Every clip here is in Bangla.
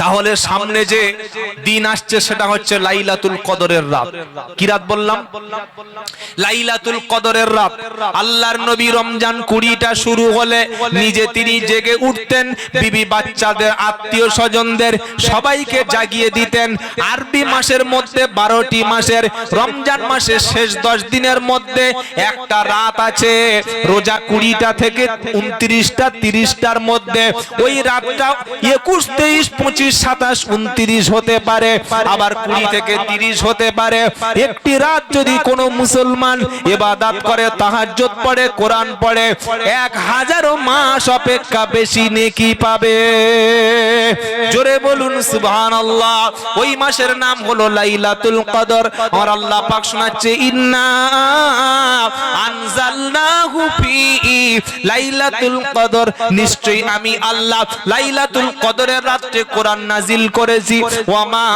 তাহলে সামনে যে দিন আসছে সেটা হচ্ছে লাইলাতুল কদরের রাত। কি রাত বললাম? লাইলাতুল কদরের রাত। আল্লাহর নবী রমজান কুড়িটা শুরু হলে নিজে তিনি জেগে উঠতেন, বিবি বাচ্চাদের, আত্মীয় স্বজনদের সবাইকে জাগিয়ে দিতেন। আরবি মাসের মধ্যে, বারোটি মাসের রমজান মাসের শেষ দশ দিনের মধ্যে একটা রাত আছে, রোজা কুড়িটা থেকে উনত্রিশটা, তিরিশটার মধ্যে। ওই রাতটা একুশ, তেইশ পঁচিশ, সাতাশ, উনত্রিশ হতে পারে, আবার কুড়ি থেকে তিরিশ হতে পারে। একটি রাত যদি কোনো মুসলমান এবাদাত করে, তাহাজ্জুদ পড়ে, কোরআন পড়ে, এক হাজারো মাস অপেক্ষা বেশি নেকি পাবে। জোরে বলুন, সুবহানাল্লাহ, ওই মাসের নাম হলো লাইলাতুল কদর। আর আল্লাহ পাক শোনাচ্ছে, ইন্না আনজালনাহু ফি লাইলাতুল কদর। নিশ্চয়ই আমি আল্লাহ লাইলাতুল কদরের রাতে কোরআন নাজিল করেছি। ওয়ামা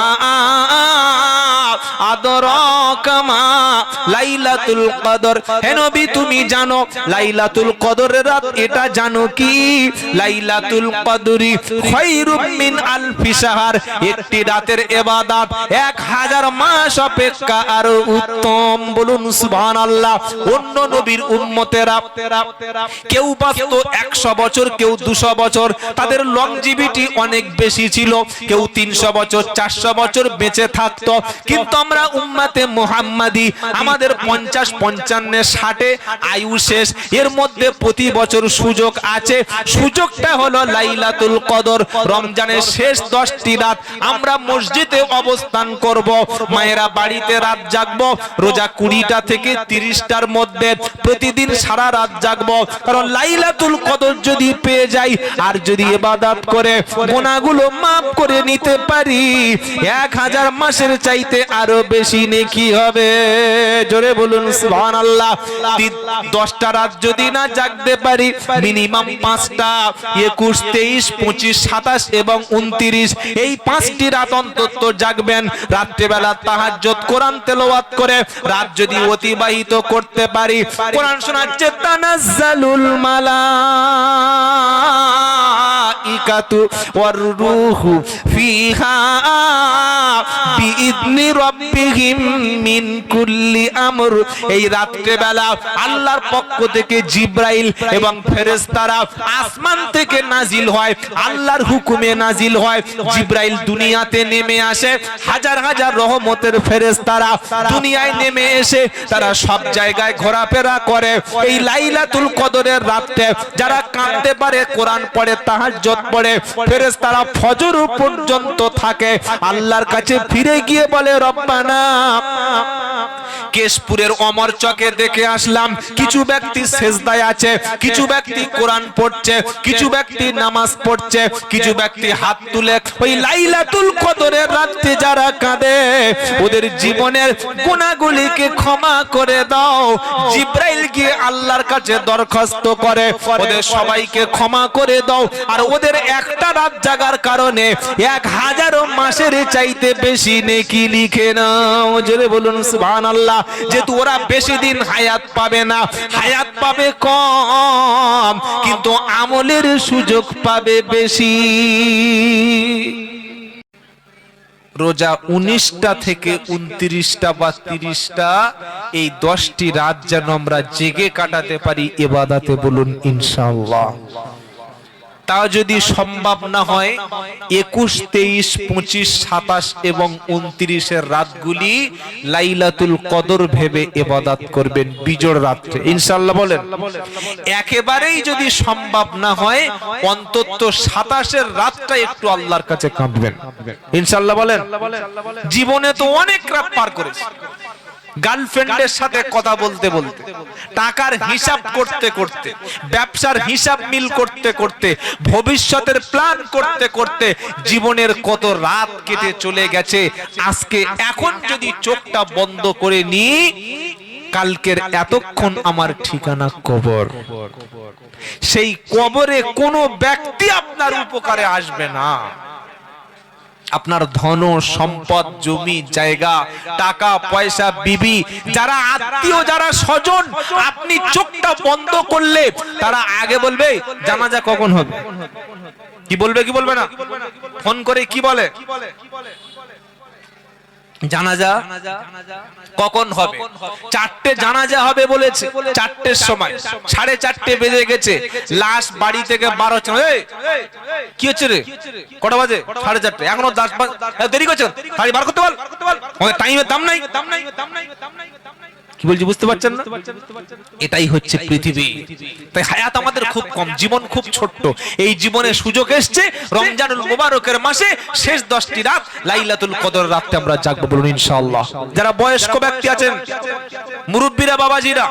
লাইলাতুল কদর। হে নবী, তুমি জানো লাইলাতুল কদরের রাত এটা জানো কি? লাইলাতুল কদরি মিন আলফি শাহর। একটি রাতের ইবাদত এক হাজার মাস অপেক্ষা আরও উত্তম। বলুন সুবহানাল্লাহ, অন্য নবীর উম্মতেরা কেউ বাঁচত একশো বছর, কেউ দুশো বছর। তাদের লংজিভিটি অনেক বেশি ছিল, কেউ তিনশো বছর, চারশো বছর বেঁচে থাকতো। কিন্তু আমরা উম্মাতে মোহাম্মাদি, আমাদের পঞ্চাশ পঞ্চান্ন ষাটে আয়ু শেষ। এর মধ্যে প্রতি বছর সুযোগ আছে। সুযোগটা হলো লাইলাতুল কদর। রমজানের শেষ দশটি রাত আমরা মসজিদে অবস্থান করব। মায়েরা বাড়িতে রাত জাগবো। রোজা কুড়িটা থেকে তিরিশটার মধ্যে প্রতিদিন সারা রাত জাগবো। কারণ লাইলাতুল কদর যদি পেয়ে যাই, আর যদি এবাদাত করে গোনাগুলো মাফ করে নিতে পারি। এক হাজার মাসের চাইতে আরও বেশি নেকি হবে। জোরে বলুন সুবহান আল্লাহ দশটা রাত যদি না জাগতে পারি, মিনিমাম পাঁচটা, একুশ, তেইশ, পঁচিশ, সাতাশ এবং উনত্রিশ, এই পাঁচটি রাত অন্তত জাগবেন। রাত্রেবেলা তাহাজ্জুদ, কোরআন তেলাওয়াত করে রাত যদি অতিবাহিত করতে পারি, কোরআন শোনাচ্ছে, তানাজ্জালুল মালাইকাতু ওয়ার রূহু। আমর এই আল্লাহর পক্ষ থেকে জিব্রাইল এবং আসমান থেকে নাজিল হয়, আল্লাহর হুকুমে নাজিল হয়। জিব্রাইল দুনিয়াতে নেমে আসে, হাজার হাজার রহমতের ফেরেশতারা দুনিয়ায় নেমে এসে তারা সব জায়গায় ঘোরাফেরা করে। এই লাইলাতুল কদরের যারা কাঁদতে পারে, কোরআন পড়ে, তাহাজ্জুদ পড়ে, ফেরেশতারা ফজর পর্যন্ত থাকে। আল্লাহর কাছে ফিরে গিয়ে বলে রব্বানা। কেশপুরের অমর চকে দেখে আসলাম, কিছু ব্যক্তি সেজদায় আছে, কিছু ব্যক্তি কোরআন পড়ছে, কিছু ব্যক্তি নামাজ পড়ছে, কিছু ব্যক্তি হাত তুলে ওই লাইলাতুল কদরের রাতে যারা কাঁদে, ওদের জীবনের গুণাগুলিকে ক্ষমা করে দাও। জিব্রাইল গিয়ে আল্লাহর কাছে দরখাস্ত করে, ওদের সবাইকে ক্ষমা করে দাও। আর ওদের একটা রাত জাগার কারণে এক হাজারো মাসের চাইতে বেশি নেকি লিখে নাও। জোরে বলুন, সুবহানাল্লাহ। যেহেতু ওরা বেশি দিন হায়াত পাবে না। হায়াত পাবে কম, কিন্তু আমলের সুযোগ পাবে বেশি। রোজা উনিশটা থেকে উনত্রিশটা বা তিরিশটা, এই দশটি রাত যেন আমরা জেগে কাটাতে পারি, এবাদাতে বলুন ইনশাল্লাহ তা যদি সম্ভব না হয়, একুশ, তেইশ, পঁচিশ, সাতাশ এবং উনত্রিশের রাতগুলি লাইলাতুল কদর ভেবে এবাদাত করবেন বিজোড় রাত্রে। ইনশাল্লাহ বলেন, একেবারেই যদি সম্ভব না হয়, অন্তত সাতাশের রাতটা একটু আল্লাহর কাছে কাঁদবেন। ইনশাল্লাহ বলেন, জীবনে তো অনেক রাত পার করেছে। গার্লফ্রেন্ডের সাথে কথা বলতে বলতে টাকার হিসাব করতে করতে ব্যবসার হিসাব মিল করতে করতে ভবিষ্যতের প্ল্যান করতে করতে জীবনের কত রাত কেটে চলে গেছে আজকে এখন যদি চোখটা বন্ধ করে নি কালকের এতক্ষণ আমার ঠিকানা কবর। সেই কবরে কোনো ব্যক্তি আপনার উপকারে আসবে না। আপনার ধন, সম্পদ, জমি, জায়গা, টাকা, পয়সা, বিবি, যারা আত্মীয়, যারা স্বজন, আপনি চোখটা বন্ধ করলে তারা আগে বলবে, জানাজা কখন হবে? কি বলবে কি বলবে না? ফোন করে কি বলে? জানাজা কখন হবে? চারটে জানাজা হবে বলেছে। চারটের সময়। সাড়ে চারটে বেজে গেছে। লাশ বাড়ি থেকে বার হচ্ছে কি হচ্ছে রে? কটা বাজে? সাড়ে চারটে। এখনও দশ দেরি করছেন গাড়ি বার করতে আমাদের টাইমের দাম নাই। কি বলছি বুঝতে পারছেন না? এটাই হচ্ছে পৃথিবী। তাই হায়াত আমাদের খুব কম জীবন খুব ছোট্ট। এই জীবনে সুযোগ এসছে রমজানুল মুবারকের মাসে শেষ দশটি রাত লাইলাতুল কদর রাতে আমরা জাগবো বলুন ইনশাআল্লাহ। যারা বয়স্ক ব্যক্তি আছেন মুরব্বীরা বাবাজিরা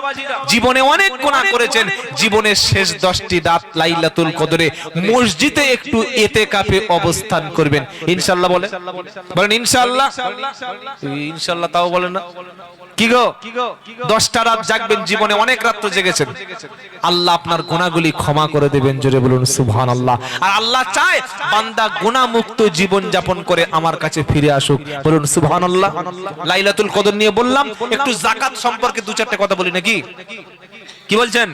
জীবনে অনেক গুনাহ করেছেন জীবনের শেষ দশটি রাত লাইলাতুল কদরে মসজিদে একটু এতে কাপে অবস্থান করবেন। ইনশাআল্লাহ বলে বলেন ইনশাআল্লাহ। ইনশাআল্লাহ তাও বলেন না। কি গো? দশটা রাত জাগবেন জীবনে অনেক রাত তো জেগেছেন। আল্লাহ আপনার গুণাগুলি ক্ষমা করে দেবেন জোরে বলুন আল্লাহ আর আল্লাহ চায় বান্দা গুণামুক্ত জীবন যাপন করে আমার কাছে ফিরে আসুক। বলুন আল্লাহ লাইলাতুল কদর নিয়ে বললাম একটু জাকাত সম্পর্কে দু চারটে কথা বলি নাকি? কি বলছেন?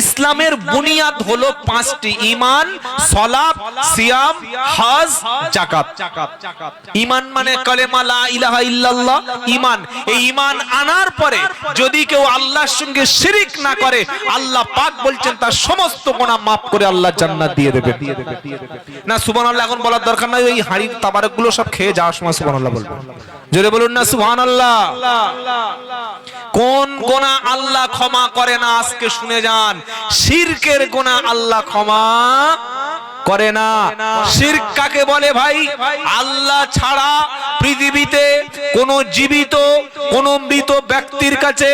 ইসলামের বুনিয়াদ হলো পাঁচটি ইমান সলাপ সিয়াম হজ জাকাত ইমান মানে কালেমা লা ইলাহা ইল্লাল্লাহ ইমান এই ইমান আনার পরে যদি কেউ আল্লাহর সঙ্গে শিরিক না করে আল্লাহ পাক বলছেন তার সমস্ত গুনাহ maaf করে আল্লাহ জান্নাত দিয়ে দেবে না সুবহানাল্লাহ এখন বলার দরকার নাই ওই হাড়ির তাবারকগুলো সব খেয়ে যাওয়ার সময় সুবহানাল্লাহ বলব জোরে বলুন না সুবহানাল্লাহ। কোন গোনা আল্লাহ ক্ষমা করে না? আজকে শুনে যান শিরকের গোনা আল্লাহ ক্ষমা করে না। শিরক কাকে বলে ভাই? আল্লাহ ছাড়া পৃথিবীতে কোন জীবিত, কোন মৃত ব্যক্তির কাছে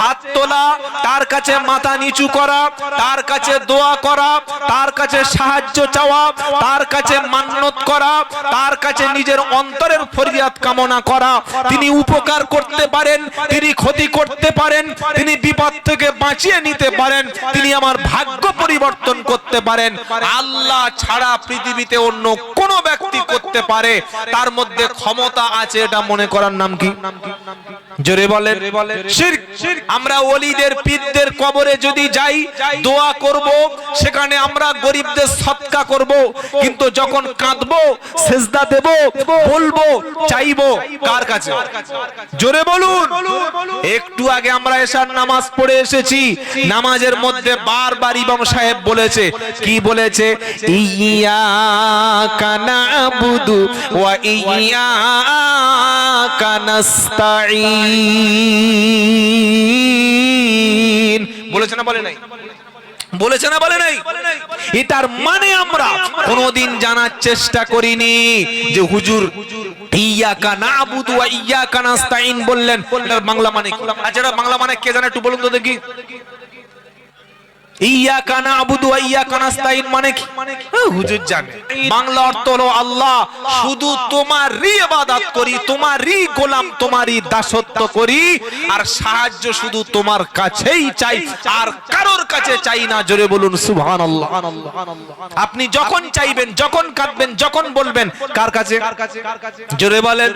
হাত তোলা, তার কাছে মাথা নিচু করা, তার কাছে দোয়া করা, তার কাছে সাহায্য চাওয়া, তার কাছে মান্যত করা, তার কাছে নিজের অন্তরের ফরিয়াদ কামনা করা। তিনি উপকার করতে পারেন, তিনি ক্ষতি করতে পারেন, তিনি বিপদ থেকে বাঁচিয়ে নিতে পারেন, তিনি আমার ভাগ্য পরিবর্তন করতে পারেন। আল্লাহ ছাড়া পৃথিবীতে অন্য কোন ব্যক্তি করতে পারে তার মধ্যে ক্ষমতা আছে এটা মনে করার নাম কি? জোরে বলেন আমরা ওলিদের পীরদের কবরে যদি যাই দোয়া করব সেখানে আমরা গরিবদের সৎকা করব কিন্তু যখন কাঁদবো সেজদা দেব বলব চাইব কার কাছে? জোরে বলুন। একটু আগে আমরা এসার নামাজ পড়ে এসেছি নামাজের মধ্যে বারবার ইমাম সাহেব বলেছে? কি বলেছে? বুধু ওয়া ইয়া কানাস্তাইন বলেছে না বলে নাই? বলেছে না বলে নাই? এটার মানে আমরা কোনোদিন জানার চেষ্টা করিনি যে হুজুর ইয়াকা নাবুদু ওয়া ইয়াকা নাস্তাইন বললেন। বাংলা মানে কি? আচ্ছা বাংলা মানে কে জানে একটু বলুন তো দেখি। নাস্তাইন মানে কি? হ্যাঁ, তোমারই তোমারই দাসত্ব করি আর সাহায্য শুধু তোমার কাছেই আর কারোর কাছে চাই না জোরে বলুন আপনি যখন চাইবেন যখন কাঁদবেন যখন বলবেন কার কাছে? জোরে বলেন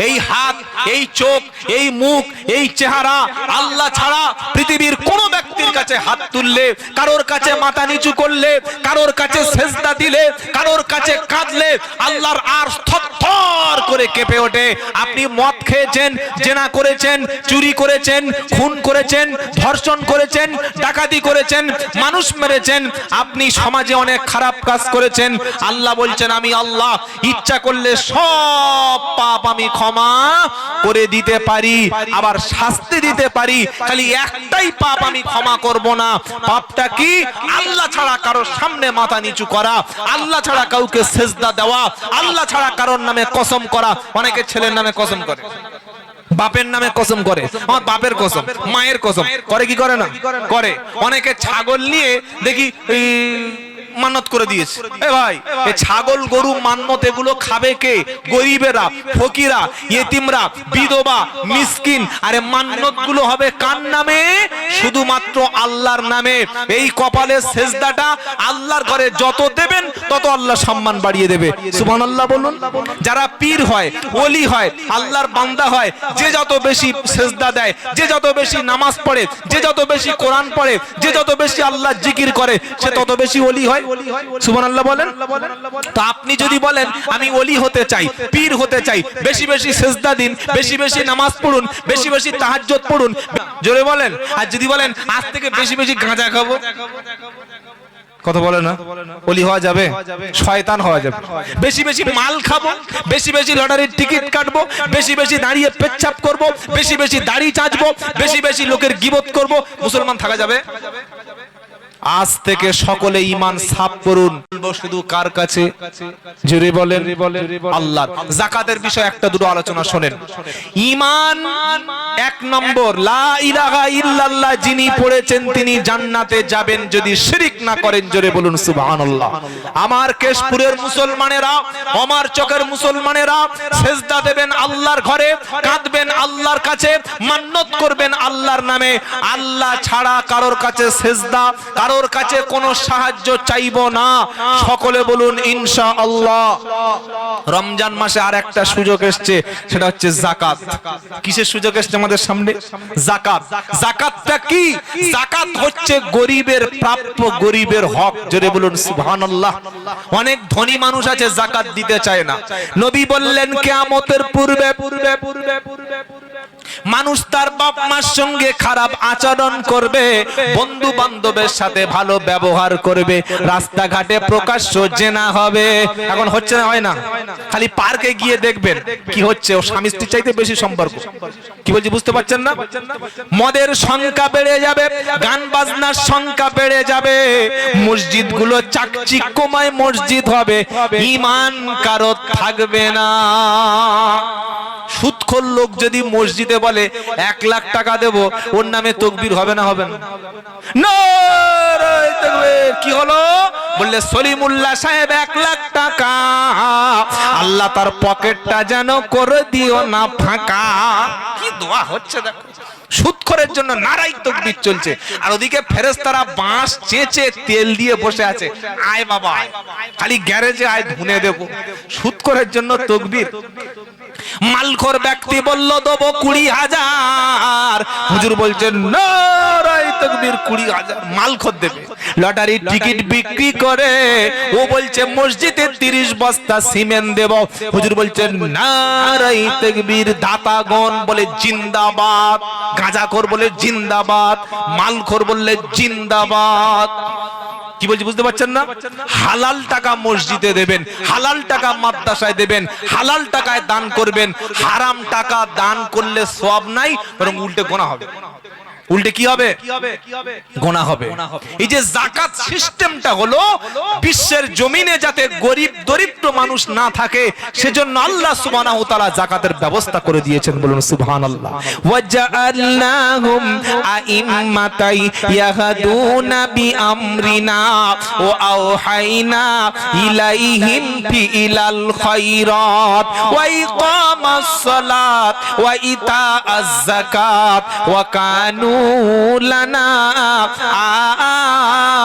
এই হাত এই চোখ এই মুখ এই চেহারা আল্লাহ ছাড়া পৃথিবীর কোনো কোন ব্যক্তির কাছে হাত তুললে, কারোর কাছে মাথা নিচু করলে, কারোর কাছে সেজদা দিলে, কারোর কাছে কাঁদলে, আল্লাহর আর থরথর করে কেঁপে ওঠে। আপনি মদ খেয়েছেন, জেনা করেছেন, চুরি করেছেন, খুন করেছেন, ধর্ষণ করেছেন, ডাকাতি করেছেন, মানুষ মেরেছেন, আপনি সমাজে অনেক খারাপ কাজ করেছেন। আল্লাহ বলছেন, আমি আল্লাহ, ইচ্ছা করলে সব পাপ আমি ক্ষমা করে দিতে পারি, আবার শাস্তি দিতে পারি। খালি একটাই পাপ আমি ক্ষমা করব না। পাপটা কি? আল্লাহ ছাড়া কারোর সামনে মাথা নিচু করা। আল্লাহ ছাড়া কাউকে সেজদা দেওয়া। আল্লাহ ছাড়া কারোর নামে কসম করা। অনেকে ছেলের নামে কসম করে। বাপের নামে কসম করে। আমার বাপের কসম, মায়ের কসম। করে কি করে না? করে। অনেকে ছাগল নিয়ে দেখি মান্নত করে দিয়েছে। এ ভাই এ ছাগল গরু মান্নত এগুলো খাবে কে? গরিবেরা ফকিরা ইয়েতিমরা বিধবা মিসকিন। আরে মান্নতগুলো হবে কার নামে? শুধুমাত্র আল্লাহর নামে। এই কপালের সেজদাটা আল্লাহর ঘরে যত দেবেন তত আল্লাহ সম্মান বাড়িয়ে দেবে। সুবহানাল্লাহ বলুন। যারা পীর হয় ওলি হয় আল্লাহর বান্দা হয় যে যত বেশি সেজদা দেয় যে যত বেশি নামাজ পড়ে যে যত বেশি কোরআন পড়ে যে যত বেশি আল্লাহ জিকির করে সে তত বেশি ওলি হয়। সুবহানাল্লাহ বলেন। তো আপনি যদি বলেন আমি ওলি হতে চাই পীর হতে চাই বেশি বেশি সেজদা দিন বেশি বেশি নামাজ পড়ুন বেশি বেশি তাহাজ্জুদ পড়ুন। জোরে বলেন। আর যদি বলেন আজ থেকে বেশি বেশি গাঁজা খাব। কথা বলে না? ওলি হওয়া যাবে? শয়তান হওয়া যাবে। বেশি বেশি মাল খাব বেশি বেশি লটারির টিকিট কাটবো বেশি বেশি দাঁড়িয়ে পেচ্ছাপ করব বেশি বেশি দাড়ি চাচবো বেশি বেশি লোকের গিবত করব। মুসলমান থাকা যাবে? আজ থেকে সকলে ইমান সাফ করুন। শুধু কার কাছে? জুড়ে বলেন। আল্লাহ জাকাতের বিষয় একটা দুটো আলোচনা শোনেন। ইমান এক নম্বর লা ইলাহা ইল্লাল্লাহ যিনি পড়েছেন তিনি জান্নাতে যাবেন যদি শিরিক না করেন জোরে বলুন সুবহানাল্লাহ। আমার কেশপুরের মুসলমানেরা আমার চকের মুসলমানেরা সেজদা দেবেন আল্লাহর ঘরে কাঁদবেন আল্লাহর কাছে মান্নত করবেন আল্লাহর নামে। আল্লাহ ছাড়া কারোর কাছে সেজদা কারোর কাছে কোনো সাহায্য চাইব না সকলে বলুন ইনশা আল্লাহ রমজান মাসে আর একটা সুযোগ এসছে সেটা হচ্ছে জাকাত কিসের সুযোগ এসছে আমাদের সামনে জাকাত জাকাতটা কি জাকাত হচ্ছে গরিবের প্রাপ্য গরিবের হক জোরে বলুন সুবহানাল্লাহ অনেক ধনী মানুষ আছে জাকাত দিতে চায় না নবী বললেন কিয়ামতের পূর্বে পূর্বে পূর্বে পূর্বে মানুষ তার বাপ মার সঙ্গে খারাপ আচরণ করবে বন্ধু বান্ধবের সাথে ভালো ব্যবহার করবে, রাস্তাঘাটে প্রকাশ্য জেনা হবে। এখন হচ্ছে না, হয় না? খালি পার্কে গিয়ে দেখবেন কি হচ্ছে, ও স্বামী স্ত্রীর চাইতে বেশি সম্পর্ক। কি বলছি, বুঝতে পারছেন না? মদের সংখ্যা বেড়ে যাবে, গান বাজনার সংখ্যা বেড়ে যাবে মসজিদগুলো চাকচিক্যময় মসজিদ হবে, ইমান কারও থাকবে না। সুৎখোর লোক যদি মসজিদে বলে, এক লাখ টাকা দেব, ওর নামে তকবির হবে না হবে না। কি হলো? বললে, সলিমুল্লাহ সাহেব, এক লাখ টাকা। আল্লাহ তার পকেটটা যেন করে দিও না, ফাঁকা। কি দোয়া হচ্ছে, দেখো। সুৎখরের জন্য নারাই তকবির চলছে। আর ওদিকে ফেরেস্তারা বাঁশ চেঁচে তেল দিয়ে বসে আছে। আয় বাবা, খালি গ্যারেজে আয়, ধুনে দেব। সুৎখরের জন্য তকবির। মালখর ব্যক্তি বলল, দেব কুড়ি হাজার। হুজুর বলছেন, নারাই তকবির কুড়ি হাজার মালখর দেবে। লটারির টিকিট বিক্রি করে ও বলছে মসজিদে তিরিশ বস্তা সিমেন্ট দেব। হুজুর বলছেন নারাই তকবির দাতাগণ বলে জিন্দাবাদ। গাঁজাখোর বলে জিন্দাবাদ। মালখোর বললে জিন্দাবাদ। কি বলছি বুঝতে পারছেন না? হালাল টাকা মসজিদে দেবেন হালাল টাকা মাদ্রাসায় দেবেন হালাল টাকায় দান করবেন হারাম টাকা দান করলে সব নাই বরং উল্টে গোনা হবে। উল্টে কি হবে? গোনা হবে। এই যে জাকাত সিস্টেমটা হলো বিশ্বের জমিনে যাতে গরিব দরিদ্র মানুষ না থাকে সেজন্য আল্লাহ সুবহানাহু তাআলা জাকাতের ব্যবস্থা করে দিয়েছেন। বলুন সুবহানাল্লাহ। ওয়াজআলনাহুম আইম্মাতাই ইয়াহদুনা বিআমরিনা ওয়া আওহাইনা ইলাইহিম ফিলাল খায়রাত ওয়া ইকামাস সালাত ওয়া ইতাআজ যাকাত ওয়া কানু লানা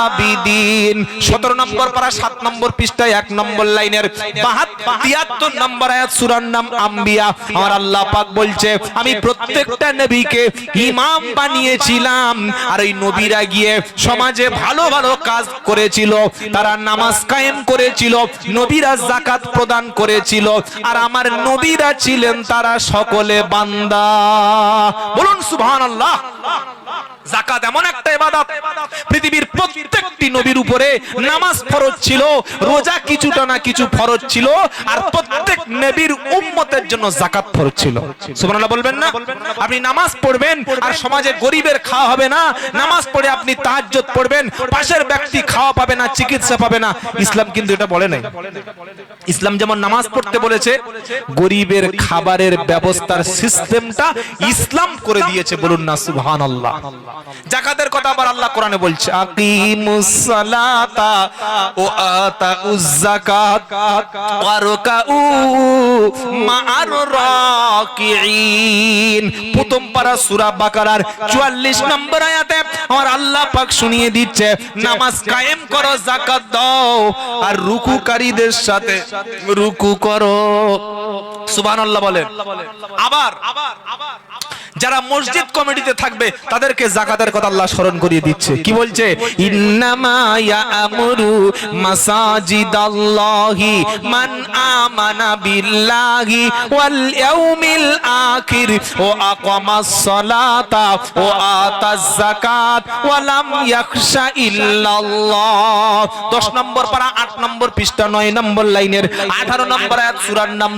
আবিদিন 17 নম্বর পারা 7 নম্বর পৃষ্ঠায় 1 নম্বর লাইনের 73 নম্বর আয়াত, সূরার নাম আম্বিয়া। আমার আল্লাহ পাক বলছে, আমি প্রত্যেকটা নবীকে ইমাম বানিয়েছিলাম, আর এই নবীরা গিয়ে সমাজে ভালো ভালো কাজ করেছিল, তারা নামাজ কায়েম করেছিল, নবীরা জাকাত প্রদান করেছিল, আর আমার নবীরা ছিলেন তারা সকলে বান্দা। বলুন, সুবহানাল্লাহ। জাকাত এমন একটা ইবাদত, পৃথিবীর প্রত্যেকটি নবীর উপরে নামাজ ফরজ ছিল, রোজা কিছুটা না কিছু ফরজ ছিল, আর প্রত্যেক নবীর উম্মতের জন্য জাকাত ফরজ ছিল। সুবহানাল্লাহ বলবেন না? আপনি নামাজ পড়বেন, আর সমাজে গরিবের খাওয়া হবে না। নামাজ পড়ে আপনি তাহাজ্জুদ পড়বেন, পাশের ব্যক্তি খাওয়া পাবে না, চিকিৎসা পাবে না। ইসলাম কিন্তু এটা বলে নাই। ইসলাম যেমন নামাজ পড়তে বলেছে, গরিবের খাবারের ব্যবস্থার সিস্টেমটা ইসলাম করে দিয়েছে। বলুন না, সুবহানাল্লাহ। জাকাতের কথা আবার আল্লাহ কোরআনে বলছে, আকিমুস সালাতা ও আতাউজ যাকাত ওয়ারকাউ মা'আর রাকিঈন। প্রথম পারা সূরা বাকারার 44 নম্বর আয়াতে আমার আল্লাহ পাক শুনিয়ে দিচ্ছে, নামাজ কায়েম করো, যাকাত দাও, আর রুকুকারীদের সাথে রুকু করো। সুবহানাল্লাহ বলেন। আবার যারা মসজিদ কমিটিতে থাকবে, তাদেরকে জাকাতের কথা আল্লাহ স্মরণ করিয়ে দিচ্ছে। কি বলছে? মাসাজিদাল্লাহি আখির ও আকামাস সালাতা ও আতাজ যাকাত ওয়া লাম ইয়াখশা ইল্লাল্লাহ। 10 নম্বর পারা 8 নম্বর পৃষ্ঠা 9 নম্বর লাইনের 18 নম্বর নাম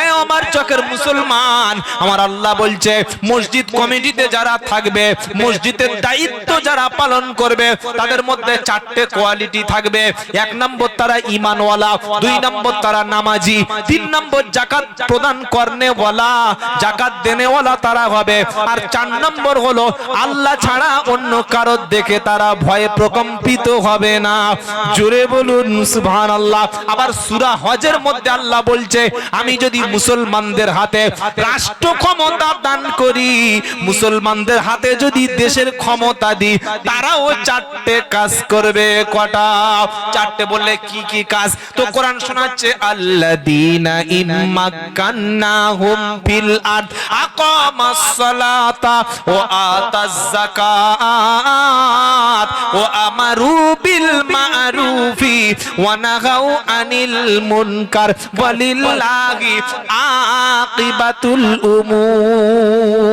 এ আমার চোখের মুসলমান, আমার আল্লাহ বলছে মসজিদ কমিটিতে যারা থাকবে, মসজিদের দায়িত্ব যারা পালন করবে, তাদের মধ্যে চারটে কোয়ালিটি থাকবে। এক নম্বর তারা ইমানওয়ালা দুই নম্বর তারা নামাজি, তিন নম্বর জাকাত প্রদান করনেওয়ালা জাকাত দেনেওয়ালা তারা হবে। আর চার নম্বর হলো, আল্লাহ ছাড়া অন্য কারোর দেখে তারা ভয়ে প্রকম্পিত হবে না। জোরে বলুন সুবহান আল্লাহ আবার সুরা হজের মধ্যে আল্লাহ বলছে, আমি যদি মুসলমানদের হাতে রাষ্ট্র ক্ষমতা দান করি। মুসলমানদের হাতে যদি দেশের ক্ষমতা দিই, তারাও চারটে কাজ করবে কটা? চারটে বললে কি কি কাজ? তো কোরআন শোনাচ্ছে, আল্লাযীনা ইম্মাক্কান্নাহুম ফিল আরদ, আকামাস সালাতা ওয়া আতাজ যাকাত ওয়া আমারু বিল মারুফি। ওয়া নাহাউ আনিল মুনকার ওয়ালিল্লাহি আকিবাতুল উমুর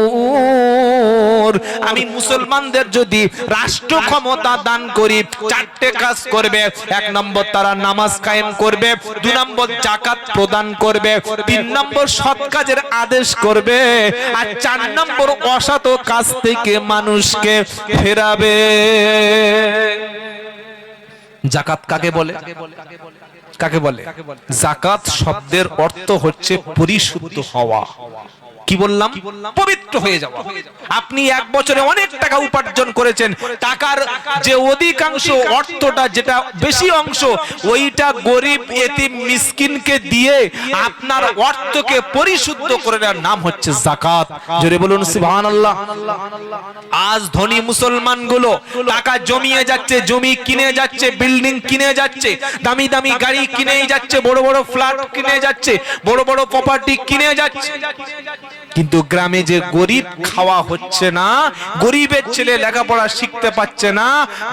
আমি মুসলমানদের যদি রাষ্ট্র ক্ষমতা দান করি, চারটে কাজ করবে। এক নম্বর তারা নামাজ কায়েম করবে, দু নম্বর জাকাত প্রদান করবে, তিন নম্বর সৎ কাজের আদেশ করবে, আর চার নম্বর অসৎ কাজ থেকে মানুষকে ফেরাবে। জাকাত কাকে বলে? কাকে বলে? জাকাত শব্দের অর্থ হচ্ছে পরিশুদ্ধ হওয়া। কি বললাম? পবিত্র হয়ে যাওয়া। আপনি এক বছরে অনেক টাকা উপার্জন করেছেন। টাকার যে অধিকাংশ অর্থটা যেটা বেশি অংশ ওইটা গরিব এতিম মিসকিনকে দিয়ে আপনার অর্থকে পরিশুদ্ধ করে নেওয়ার নাম হচ্ছে জাকাত জোরে বলুন সুবহানাল্লাহ। আজ ধনী মুসলমানগুলো টাকা জমিয়ে যাচ্ছে জমি কিনে যাচ্ছে বিল্ডিং কিনে যাচ্ছে দামি দামি গাড়ি কিনে যাচ্ছে বড় বড় ফ্ল্যাট কিনে যাচ্ছে বড় বড় প্রপার্টি কিনে যাচ্ছে। কিন্তু গ্রামে যে গরিব খাওয়া হচ্ছে না, গরিবের ছেলে লেখাপড়া শিখতে পাচ্ছে না,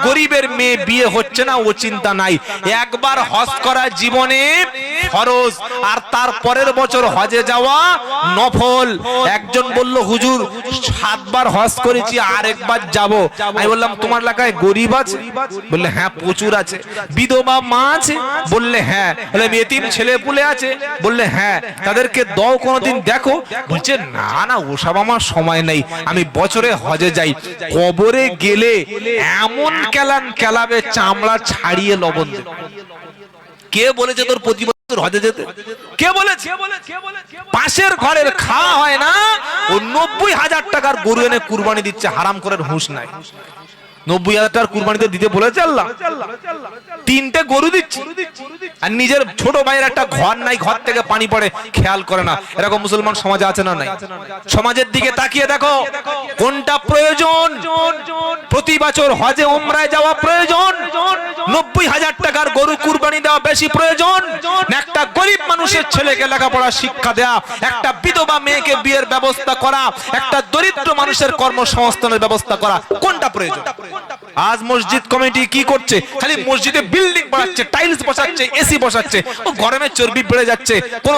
গরিবের মেয়ে বিয়ে হচ্ছে না, ও চিন্তা নাই। একবার হস করা জীবনে ফরজ। আর তার পরের বছর হজে যাওয়া নফল। একজন বলল, হুজুর, সাতবার হজ করেছি আর একবার যাব। আমি বললাম, তোমার এলাকায় গরিব আছে? বললে হ্যাঁ প্রচুর আছে। বিধবা মা আছে? বললে হ্যাঁ। বলে এতিম ছেলে পুলে আছে? বললে হ্যাঁ। তাদেরকে, দাও কোনোদিন দেখো। বলছে, না না, ওসব আমার সময় নেই। আমি বছরে হজে যাই। কবরে গেলে এমন কেলান কেলাবে চামড়া ছাড়িয়ে লবণ দেবে। কে বলেছে তোর প্রতি বছর হজে যেতে। কে বলেছে? পাশের ঘরের খাওয়া হয় না ও নব্বই হাজার টাকার গরু এনে কুরবানি দিচ্ছে হারাম করার হুঁশ নাই। নব্বই হাজার টাকার কুরবানিতে দিতে বলেছে আল্লাহ। তিনটে গরু দিচ্ছে। আর নিজের ছোট ভাইয়ের একটা ঘর নাই, ঘর থেকে পানি পড়ে, খেয়াল করে না। এরকম মুসলমান সমাজে আছে না নাই? সমাজের দিকে তাকিয়ে দেখো, কোনটা প্রয়োজন? প্রতি বছর হজে ওমরায় যাওয়া প্রয়োজন। নব্বই হাজার টাকার গরু কুরবানি দেওয়া বেশি প্রয়োজন। একটা গরিব মানুষের ছেলেকে লেখাপড়া শিক্ষা দেয়া, একটা বিধবা মেয়েকে বিয়ের ব্যবস্থা করা, একটা দরিদ্র মানুষের কর্মসংস্থানের ব্যবস্থা করা, কোনটা প্রয়োজন? আজ মসজিদ কমিটি কি করছে? খালি মসজিদে বিল্ডিং বানাচ্ছে টাইলস বসাচ্ছে এসি বসাচ্ছে ও গরমের চর্বি বেড়ে যাচ্ছে। কোন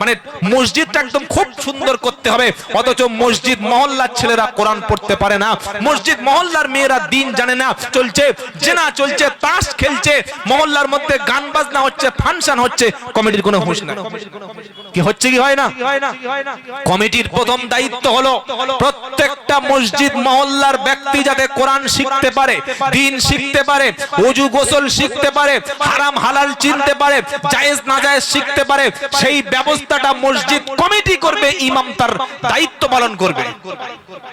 মানে মসজিদটা একদম খুব সুন্দর করতে হবে অথচ মসজিদ মহল্লার ছেলেরা কোরআন পড়তে পারে না। মসজিদ মহল্লার মেয়েরা দিন জানে না চলছে জেনা চলছে তাস খেলছে মহল্লার মধ্যে গান বাজনা হচ্ছে ফাংশন হচ্ছে কমিটির কোনো হুঁশ না কি হচ্ছে কি হয় না? কমিটির প্রথম দায়িত্ব হলো প্রত্যেকটা মসজিদ মহল্লার ব্যক্তি যাতে কোরআন শিখতে পারে, দিন শিখতে পারে ওজু গোসল শিখতে পারে, হারাম হালাল চিনতে পারে, জায়েজ না জায়েজ শিখতে পারে, সেই ব্যবস্থাটা মসজিদ কমিটি করবে, ইমাম তার দায়িত্ব পালন করবে।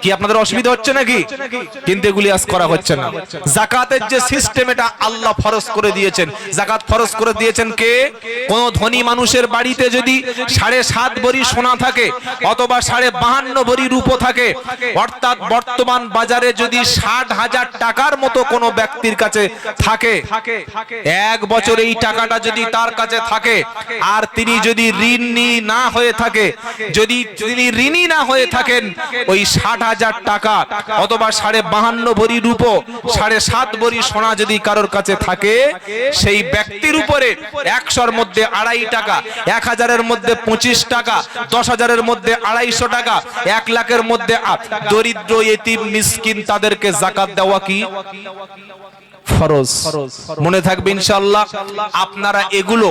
কি আপনাদের অসুবিধা হচ্ছে নাকি? কিন্তু এগুলি আজ করা হচ্ছে না। জাকাতের যে সিস্টেম এটা আল্লাহ ফরজ করে দিয়েছেন। জাকাত ফরজ করে দিয়েছেন কে? কোন ধনী মানুষের বাড়িতে যদি সাড়ে সাত ভরি সোনা থাকে, অথবা সাড়ে বাহান্ন ভরি রূপো থাকে, অর্থাৎ বর্তমান বাজারে যদি ষাট হাজার টাকার মতো কোনো ব্যক্তির কাছে থাকে। এক বছর এই টাকাটা যদি তার কাছে থাকে, আর তিনি যদি ঋণী না হয়ে থাকে, যদি তিনি ঋণী না হয়ে থাকেন, ওই ষাট হাজার টাকা অথবা সাড়ে বাহান্ন ভরি রূপো, সাড়ে সাত ভরি সোনা যদি কারোর কাছে থাকে, সেই ব্যক্তির উপরে একশোর মধ্যে আড়াই টাকা, এক হাজারের মধ্যে পঁচিশ টাকা, দশ হাজারের মধ্যে আড়াইশো টাকা, এক লাখের মধ্যে দরিদ্র, এতিম, মিসকিন তাদেরকে জাকাত দেওয়া কি ফরজ। মনে থাকবে ইনশাআল্লাহ আপনারা এগুলো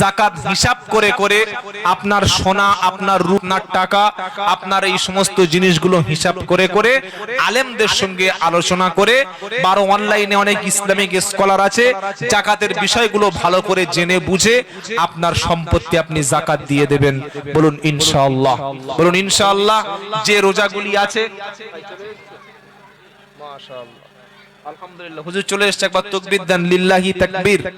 জাকাত হিসাব করে করে আপনার সোনা আপনার রূপনার টাকা আপনার এই সমস্ত জিনিসগুলো হিসাব করে করে আলেমদের সঙ্গে আলোচনা করে বারো অনলাইনে অনেক ইসলামিক স্কলার আছে জাকাতের বিষয়গুলো ভালো করে জেনে বুঝে আপনার সম্পত্তি আপনি জাকাত দিয়ে দেবেন। বলুন ইনশাআল্লাহ। বলুন ইনশাআল্লাহ যে রোজাগুলি আছে আলহামদুলিল্লাহ হুজুর চলে এসেছে একবার তাকবীর দেন লিল্লাহি তাকবীর।